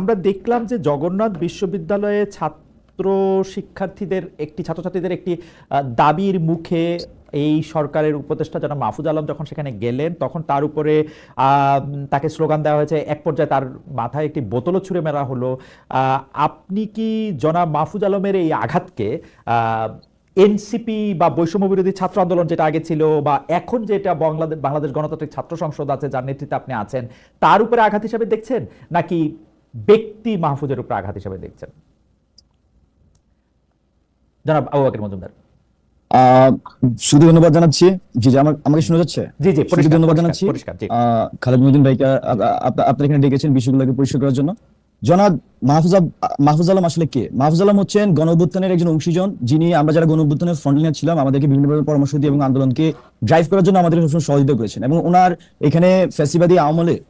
আমরা দেখলাম যে জগন্নাথ বিশ্ববিদ্যালয়ে ছাত্র শিক্ষার্থীদের একটি, ছাত্রছাত্রীদের একটি দাবির মুখে এই সরকারের উপদেষ্টা যারা মাহফুজ আলম যখন সেখানে গেলেন, তখন তার উপরে তাকে স্লোগান দেওয়া হয়েছে, এক পর্যায়ে তার মাথায় একটি বোতলও ছুঁড়ে মেরা হলো। আপনি কি জনাব মাহফুজ আলমের এই আঘাতকে এনসিপি বা বৈষম্য বিরোধী ছাত্র আন্দোলন যেটা আগে ছিল বা এখন যেটা বাংলাদেশ বাংলাদেশ গণতান্ত্রিক ছাত্র সংসদ আছে যার নেতৃত্বে আপনি আছেন, তার উপরে আঘাত হিসাবে দেখছেন? নাকি ব্যক্তি মাহফুজের উপরে আঘাত হিসাবে দেখছেন। জনাব আবু বকর মজুমদার। শুধু ধন্যবাদ জানাচ্ছি। জি জি আমার আমাকে শোনা যাচ্ছে? জি জি শুধু পরিষ্কার, ধন্যবাদ জানাচ্ছি। পরিষ্কার জি। খালেদ মহিউদ্দিন ভাইকে আ- আ- এখানে ডেকেছেন বিষয়গুলোকে পরিষ্কার করার জন্য। জনাব মাহফুজ মাহফুজ আলম আসলে কে? মাহফুজ আলম হচ্ছেন গণ অভ্যুত্থানের একজন অংশীজন। যিনি আমরা যারা গণ অভ্যুত্থানের ফ্রন্টলাইনে ছিলাম আমাদেরকে বিভিন্নভাবে পরামর্শ দিয়ে এবং আন্দোলনকে ড্রাইভ করার জন্য আমাদের সবসময় সহযোগিতা করেছেন। এবং ওনার এখানে ফ্যাসিবাদী আমলে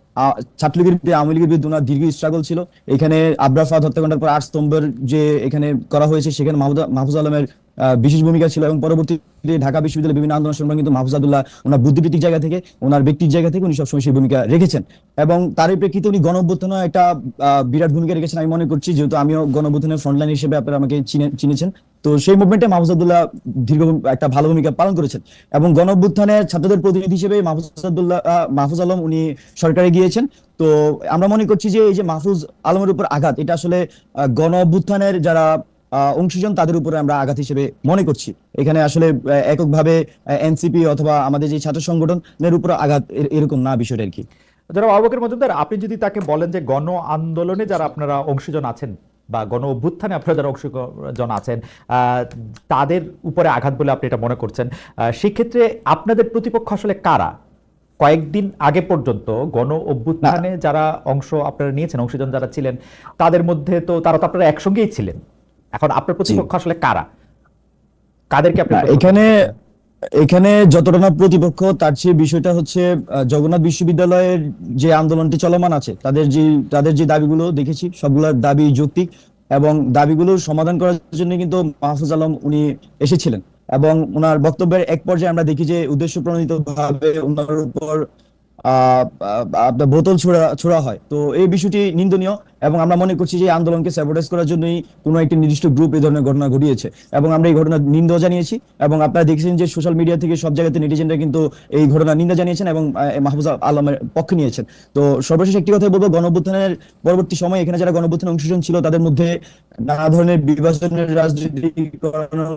ছাত্রলীগের বিরুদ্ধে আওয়ামী লীগের বিরুদ্ধে ওনার দীর্ঘ স্ট্রাগল ছিল। এখানে আব্রাফাত হত্যাকাণ্ডের পর আট স্তম্ভের যে এখানে করা হয়েছে, সেখানে মাহফুজ আলমের বিশেষ ভূমিকা ছিল এবং পরবর্তীতে ঢাকা বিশ্ববিদ্যালয়ের বিভিন্ন আন্দোলন সংগ্রামে কিন্তু মাহফুজ আব্দুল্লাহ ওনার বুদ্ধিবৃত্তিক জায়গা থেকে, ওনার ব্যক্তির জায়গা থেকে উনি সবসময় সেই ভূমিকা রেখেছেন। এবং তারই প্রেক্ষিতে উনি গণঅভ্যুত্থানে একটা বিরাট ভূমিকা রেখেছেন আমি মনে করছি, যেহেতু আমিও গণঅভ্যুত্থানের ফ্রন্টলাইন হিসেবে আপনারা আমাকে চিনে- চিনেছেন। তো সেই মুভমেন্টে মাহফুজ আব্দুল্লাহ দীর্ঘ একটা ভালো ভূমিকা পালন করেছেন। এবং গণঅভ্যুত্থানের ছাত্রদের প্রতিনিধি হিসেবে মাহফুজ আব্দুল্লাহ মাহফুজ আলম উনি সরকারে গিয়েছেন। তো আমরা মনে করছি যে এই যে মাহফুজ আলমের উপর আঘাত, এটা আসলে গণ অভ্যুত্থানের যারা অংশীজন তাদের উপরে আমরা আঘাত হিসেবে মনে করছি। এখানে আসলে এককভাবে এনসিপি অথবা আমাদের যে ছাত্র সংগঠনের উপর আঘাত এরকম না বিষয়টা আর কি। জনাব আবু বকর মজুমদার আপনি যদি তাকে বলেন যে গণ আন্দোলনে যারা আপনারা অংশীজন আছেন বা গণ অভ্যুত্থানে আপনারা যারা অংশজন আছেন আহ, তাদের উপরে আঘাত বলে আপনি এটা মনে করছেন সেক্ষেত্রে আপনাদের প্রতিপক্ষ আসলে কারা? কয়েকদিন আগে পর্যন্ত গণ অভ্যুত্থানে যারা অংশ আপনারা নিয়েছেন অংশীজন যারা ছিলেন তাদের মধ্যে তো তারা তো আপনারা একসঙ্গেই ছিলেন। এখন আপনার প্রতিপক্ষ আসলে কারা? কাদেরকে আপনি এখানে এখানে যতটা না প্রতিপক্ষ তার চেয়ে বিষয়টা হচ্ছে জগন্নাথ বিশ্ববিদ্যালয়ের যে আন্দোলনটি চলমান আছে তাদের যে তাদের যে দাবিগুলো দেখেছি সবগুলোর দাবি যৌক্তিক এবং দাবিগুলো সমাধান করার জন্য কিন্তু মাহফুজ আলম উনি এসেছিলেন। এবং ওনার বক্তব্যের এক পর্যায়ে আমরা দেখি যে উদ্দেশ্য প্রণোদিত ভাবে ওনার উপর আহ, বোতল ছোড়া ছোড়া হয়। তো এই বিষয়টি নিন্দনীয়। এবং আমরা মনে করছি যে আন্দোলনকে স্যাবোটাইজ করার জন্যই কোনো একটি নির্দিষ্ট গ্রুপ এই ধরনের ঘটনা ঘটিয়েছে। এবং আমরা এই ঘটনার নিন্দা জানিয়েছি এবং আপনারা দেখেছেন যে সোশ্যাল মিডিয়া থেকে সব জায়গাতে নেটিজেনরা কিন্তু এই ঘটনার নিন্দা জানিয়েছেন এবং মাহফুজ আলমের পক্ষে নিয়েছেন। তো সর্বশেষ একটি কথাই বলব গণঅভ্যুত্থানের পরবর্তী সময়ে এখানে যারা গণঅভ্যুত্থানের অংশগ্রহণ ছিল তাদের মধ্যে নানা ধরনের বিভাজনের রাজনীতি করানোর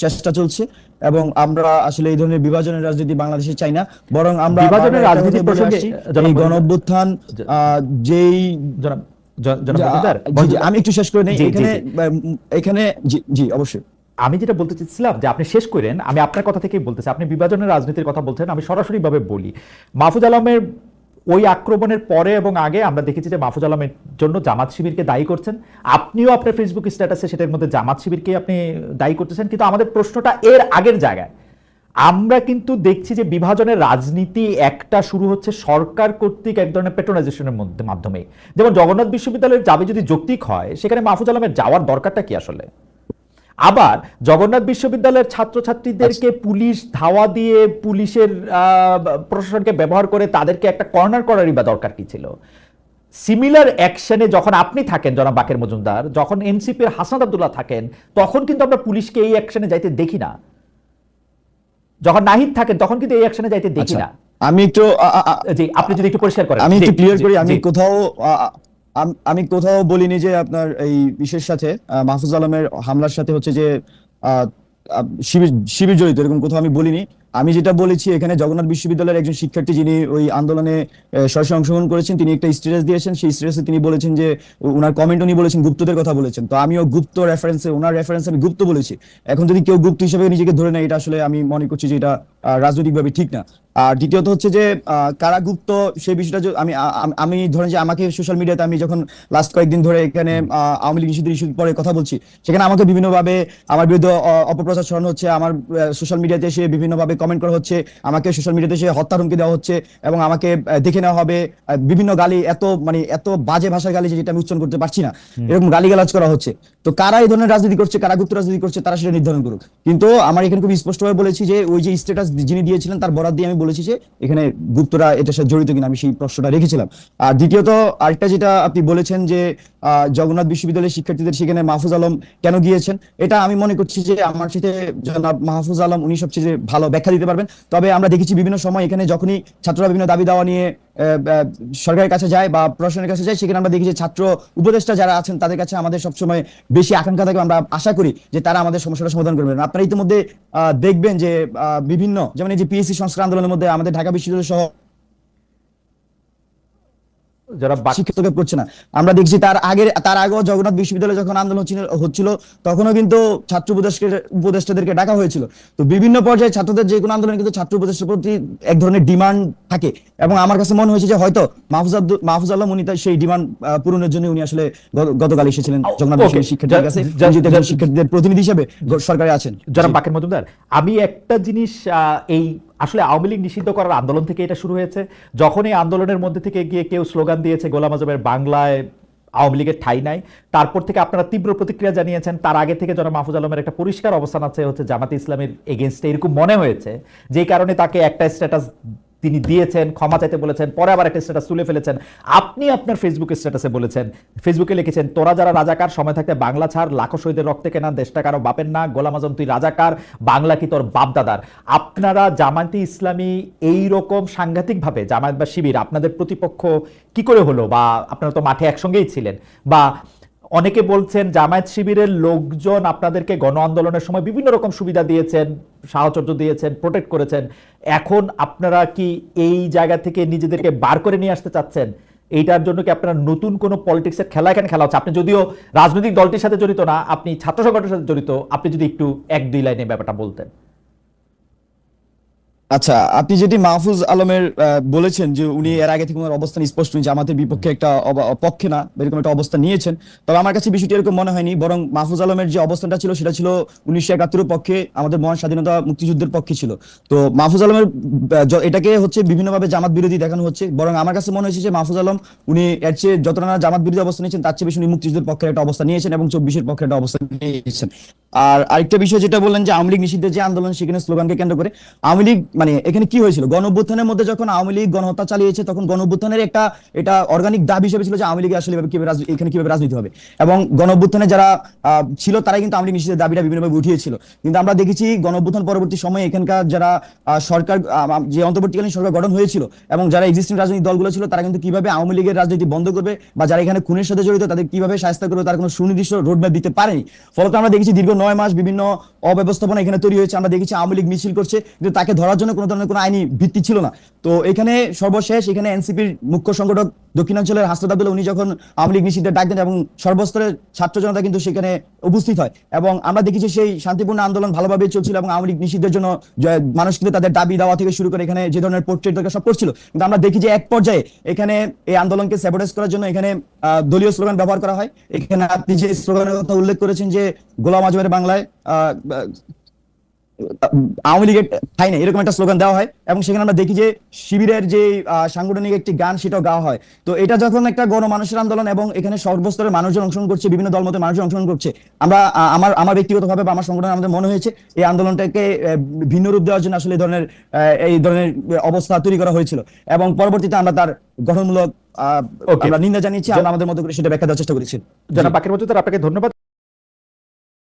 চেষ্টা চলছে এবং আমরা আসলে এই ধরনের বিভাজনের রাজনীতি বাংলাদেশে চাই না। বরং আমরা বিভাজনের বলে প্রসঙ্গে, যেই আমি একটু শেষ করে নেই। এখানে জি। এখানে জি জি অবশ্যই। আমি যেটা বলতে চাচ্ছিলাম যে আপনি শেষ করেন আমি আপনার কথা থেকেই বলতেছি। আপনি বিভাজনের রাজনীতির কথা বলছেন আমি সরাসরি ভাবে বলি। মাহফুজ আলমের ওই আক্রমণের পরে এবং আগে আমরা দেখেছি যে মাহফুজ আলমের জন্য জামাত শিবিরকে দায়ী করছেন। আপনিও আপনার ফেসবুক স্ট্যাটাসে সেটার মধ্যে জামাত শিবিরকে আপনি দায়ী করতেছেন কিন্তু আমাদের প্রশ্নটা এর আগের জায়গায়। আমরা কিন্তু দেখছি যে বিভাজনের রাজনীতি একটা শুরু হচ্ছে সরকার কর্তৃক এক ধরনের পেট্রোনাইজেশনের মধ্যে মাধ্যমে। যেমন জগন্নাথ বিশ্ববিদ্যালয়ের যাবে যদি যৌক্তিক হয় সেখানে মাহফুজ আলমের যাওয়ার দরকারটা কি আসলে? আবার জগন্নাথ বিশ্ববিদ্যালয়ের ছাত্রছাত্রীদেরকে পুলিশ ধাওয়া দিয়ে পুলিশের প্রশাসনকে ব্যবহার করে তাদেরকে একটা কর্নার করারই বা দরকার কি ছিল? সিমিলার অ্যাকশনে যখন আপনি থাকেন জনাব বাকের মজুমদার যখন এনসিপির হাসনাত আব্দুল্লাহ থাকেন তখন কিন্তু আমরা পুলিশকে এই অ্যাকশনে যাইতে দেখি না। যখন নাহিদ থাকেন তখন কিন্তু এই অ্যাকশনে যাইতে দেখি আচ্ছা, না। আমি একটু জি আপনি যদি একটু পরিষ্কার করেন। আমি একটু ক্লিয়ার করি আমি কোথাও আম- কোথাও বলিনি যে আপনার এই বিশেষ সাথে মাহফুজ আলমের হামলার সাথে হচ্ছে যে শিবির জড়িত, এরকম কোথাও আমি বলিনি। আমি যেটা বলেছি, এখানে জগন্নাথ বিশ্ববিদ্যালয়ের একজন শিক্ষার্থী যিনি ওই আন্দোলনে সরাসরি অংশগ্রহণ করেছেন, তিনি একটা স্ট্যাটাস দিয়েছেন। সেই স্ট্যাটাসে তিনি বলেছেন যে ওনার কমেন্ট উনি বলেছেন, গুপ্তদের কথা বলেছেন। তো আমিও গুপ্ত রেফারেন্সে ওনার রেফারেন্সে আমি গুপ্ত বলেছি। এখন যদি কেউ গুপ্ত হিসেবে নিজেকে ধরে নেয়, এটা আসলে আমি মনে করছি যে এটা রাজনৈতিকভাবে ঠিক না। আর দ্বিতীয়ত হচ্ছে যে কারা গুপ্ত সেই বিষয়টা আমি আমি ধরেন যে আমাকে সোশ্যাল মিডিয়াতে আমি যখন লাস্ট কয়েকদিন ধরে এখানে আওয়ামী লীগ ইস্যুদের ইস্যু পরে কথা বলছি সেখানে আমাকে বিভিন্নভাবে আমার বিরুদ্ধে অপপ্রচার ছড়ানো হচ্ছে আমার সোশ্যাল মিডিয়াতে এসে বিভিন্নভাবে কমেন্ট করা হচ্ছে আমাকে সোশ্যাল মিডিয়াতে এসে হত্যা হুমকি দেওয়া হচ্ছে এবং আমাকে দেখে নেওয়া হবে বিভিন্ন গালি এত মানে এত বাজে ভাষার গালি যেটা আমি উচ্চারণ করতে পারছি না। এরকম গালিগালাজ করা হচ্ছে। তো কারা এই ধরনের রাজনীতি করছে কারা গুপ্ত রাজনীতি করছে তারা সেটা নির্ধারণ করুক। কিন্তু আমার এখানে খুব স্পষ্টভাবে বলেছি যে ওই যে স্ট্যাটাস যিনি দিয়েছিলেন তার বরাদ দিয়ে আমি বলেছি যে এখানে গুপ্তরা এটার সাথে জড়িত কিনা আমি সেই প্রশ্নটা রেখেছিলাম। আর দ্বিতীয়ত আরেকটা যেটা আপনি বলেছেন যে জগন্নাথ বিশ্ববিদ্যালয়ের শিক্ষার্থীদের সেখানে মাহফুজ আলম কেন গিয়েছেন? এটা আমি মনে করছি যে আমার সাথে জনাব মাহফুজ আলম, উনি সবচেয়ে ভালো ব্যাখ্যা দিতে পারবেন। তবে আমরা দেখেছি বিভিন্ন সময় এখানে যখনই ছাত্ররা বিভিন্ন দাবি দাওয়া নিয়ে সরকারের কাছে যায় বা প্রশাসনের কাছে যায়, সেখানে আমরা দেখি যে ছাত্র উপদেষ্টা যারা আছেন, তাদের কাছে আমাদের সবসময় বেশি আকাঙ্ক্ষা থাকে। আমরা আশা করি যে তারা আমাদের সমস্যাটা সমাধান করবেন। আপনারা ইতিমধ্যে দেখবেন যে বিভিন্ন, যেমন এই যে পিএসসি সংস্কার আন্দোলনের মধ্যে আমাদের ঢাকা বিশ্ববিদ্যালয় সহ যারা শিক্ষিতকে না। আমরা দেখছি তার আগে তার আগেও জগন্নাথ বিশ্ববিদ্যালয়ে যখন আন্দোলন হচ্ছিল- তখনও কিন্তু ছাত্র উপদেশকে উপদেষ্টাদেরকে ডাকা হয়েছিল। তো বিভিন্ন পর্যায়ে ছাত্রদের যে কোনো আন্দোলনে কিন্তু ছাত্র উপদেষ্টার প্রতি এক ধরনের ডিমান্ড থাকে। এবং আমার কাছে মনে হয়েছে যে হয়তো মাহফুজ আব্দুল মাহফুজ তার সেই ডিমান্ড পূরণের জন্য উনি আসলে গতকাল এসেছিলেন জগন্নাথ বিশ্ববিদ্যালয়ের শিক্ষার্থীদের কাছে। শিক্ষার্থীদের প্রতিনিধি হিসেবে সরকারে আছেন। যারা বাকের মজুমদার আমি একটা জিনিস এই আসলে আওয়ামী লীগ নিষিদ্ধ করার আন্দোলন থেকে এটা শুরু হয়েছে। যখন এই আন্দোলনের মধ্যে থেকে গিয়ে কেউ স্লোগান দিয়েছে গোলাম আজমের বাংলায় আওয়ামী লীগের ঠাই নাই, তারপর থেকে আপনারা তীব্র প্রতিক্রিয়া জানিয়েছেন, তার আগে থেকে জনাব মাহফুজ আলমের একটা পরিষ্কার অবস্থান আছে, হচ্ছে জামাতে ইসলামের এগেনস্টে এরকম মনে হয়েছে, যেই কারণে তাকে একটা স্ট্যাটাস তিনি দিয়েছেন, ক্ষমা চাইতে বলেছেন, পরে আবার একটা স্ট্যাটাস তুলে ফেলেছেন। আপনি আপনার ফেসবুক স্ট্যাটাসে বলেছেন। ফেসবুকে লিখেছেন, তোরা যারা রাজাকার, সময় থাকতে বাংলা ছাড়, লাখো শহীদের রক্তে কেনা, দেশটা কারও বাপের না, গোলাম আজম, তুই রাজাকার, বাংলা কি তোর বাপদাদার? আপনারা জামায়াতে ইসলামী এই রকম সাংঘাতিকভাবে, জামায়াত বা শিবির, আপনাদের প্রতিপক্ষ কি করে হলো? বা আপনারা তো মাঠে একসঙ্গেই ছিলেন। বা অনেকে বলছেন জামায়াত শিবিরের লোকজন আপনাদেরকে গণ আন্দোলনের সময় বিভিন্ন রকম সুবিধা দিয়েছেন, সাহচর্য দিয়েছেন প্রোটেক্ট করেছেন। এখন আপনারা কি এই জায়গা থেকে নিজেদেরকে বার করে নিয়ে আসতে চাচ্ছেন? এইটার জন্য কি আপনারা নতুন কোনো পলিটিক্সের খেলা এখানে খেলা হচ্ছে? আপনি যদিও রাজনৈতিক দলটির সাথে জড়িত না, আপনি ছাত্র সংগঠনের সাথে জড়িত, আপনি যদি একটু এক দুই লাইনে ব্যাপারটা বলতেন। আচ্ছা আপনি যেটি মাহফুজ আলমের বলেছেন যে উনি এর আগে থেকে ওনার অবস্থান স্পষ্ট যে আমাদের বিপক্ষে একটা পক্ষে না, এরকম একটা অবস্থান নিয়েছেন। তবে আমার কাছে বিষয়টি এরকম মনে হয়নি, বরং মাহফুজ আলমের যে অবস্থানটা ছিল সেটা ছিল উনিশশো একাত্তরের পক্ষে আমাদের মহান স্বাধীনতা মুক্তিযুদ্ধের পক্ষে ছিল। তো মাহফুজ আলমের এটাকে হচ্ছে বিভিন্নভাবে জামাত বিরোধী দেখানো হচ্ছে, বরং আমার কাছে মনে হয়েছে যে মাহফুজ আলম, উনি এর চেয়ে যতটা না জামাত বিরোধী অবস্থান নিয়েছেন, তার চেয়ে বেশি উনি মুক্তিযুদ্ধের পক্ষে একটা অবস্থান নিয়েছেন এবং চব্বিশের পক্ষে একটা অবস্থান নিয়েছেন। আর আরেকটা বিষয় যেটা বললেন যে আওয়ামী লীগ নিষিদ্ধের যে আন্দোলন, সেখানে স্লোগানকে কেন্দ্র করে আওয়ামী লীগ মানে এখানে কি হয়েছিল? গণ অভ্যুত্থানের মধ্যে যখন আওয়ামী লীগ গণহত্যা চালিয়েছে, তখন গণ অভ্যুত্থানের একটা, এটা অর্গানিক দাবি হিসেবে ছিল যে আওয়ামী লীগ আসলে কীভাবে এখানে কীভাবে রাজনীতি হবে। এবং গণ অভ্যুত্থানে যারা ছিল তারাই কিন্তু আওয়ামী লীগ নিষিদ্ধের দাবিটা বিভিন্নভাবে উঠিয়েছিল। কিন্তু আমরা দেখেছি গণ অভ্যুত্থান পরবর্তী সময়ে এখানকার যারা সরকার যে অন্তর্বর্তীকালীন সরকার গঠন হয়েছিল এবং যারা এক্সিস্টিং রাজনৈতিক দলগুলো ছিল, তারা কিন্তু কীভাবে আওয়ামী লীগের রাজনীতি বন্ধ করবে বা যারা এখানে খুনের সাথে জড়িত, তাদের কীভাবে শাস্তি করবে, তার কোনো সুনির্দিষ্ট রোডম্যাপ দিতে পারেনি। ফলত আমরা দেখেছি দীর্ঘ নয় মাস বিভিন্ন অব্যবস্থাপনা এখানে তৈরি হয়েছে, আমরা দেখেছি আওয়ামী লীগ মিছিল করছে, কিন্তু তাকে ধরার জন্য কোনো ধরনের কোনো আইনি ভিত্তি ছিল না। তো এখানে সর্বশেষ এখানে এনসিপির মুখ্য সংগঠক দক্ষিণাঞ্চলের হাসনাত আব্দুল্লাহ উনি যখন আওয়ামী লীগ নিষিদ্ধের ডাক দেন এবং সর্বস্তরের ছাত্র জনতা কিন্তু সেখানে উপস্থিত হয়। এবং আমরা দেখেছি সেই শান্তিপূর্ণ আন্দোলন ভালোভাবে চলছিল এবং আওয়ামী লীগ নিষিদ্ধের জন্য মানুষ কিন্তু তাদের দাবি দেওয়া থেকে শুরু করে এখানে যে ধরনের পোর্ট্রেট দরকার সব করছিল। কিন্তু আমরা দেখি যে এক পর্যায়ে এখানে এই আন্দোলনকে স্যাবোটাইজ করার জন্য এখানে দলীয় স্লোগান ব্যবহার করা হয়। এখানে আপনি যে স্লোগানের কথা উল্লেখ করেছেন যে গোলাম আজমের বাংলায় আওয়ামী লীগের ঠাই নেই এরকম একটা স্লোগান দেওয়া হয় এবং সেখানে আমরা দেখি যে শিবিরের যে সাংগঠনিক একটি গান সেটাও গাওয়া হয়। তো এটা যখন একটা গণমানুষের আন্দোলন এবং এখানে সর্বস্তরের মানুষজন অংশগ্রহণ করছে বিভিন্ন দলমতের মানুষজন অংশগ্রহণ করছে আমরা আমার আমার ব্যক্তিগতভাবে বা আমার সংগঠন আমাদের মনে হয়েছে এই আন্দোলনটাকে ভিন্ন রূপ দেওয়ার জন্য আসলে এই ধরনের এই ধরনের অবস্থা তৈরি করা হয়েছিল এবং পরবর্তীতে আমরা তার গঠনমূলক আহ, আমরা নিন্দা জানিয়েছি আমরা আমাদের মতো করে সেটা ব্যাখ্যা দেওয়ার চেষ্টা করেছি। জনাব বাকের মজুদার আপনাকে ধন্যবাদ।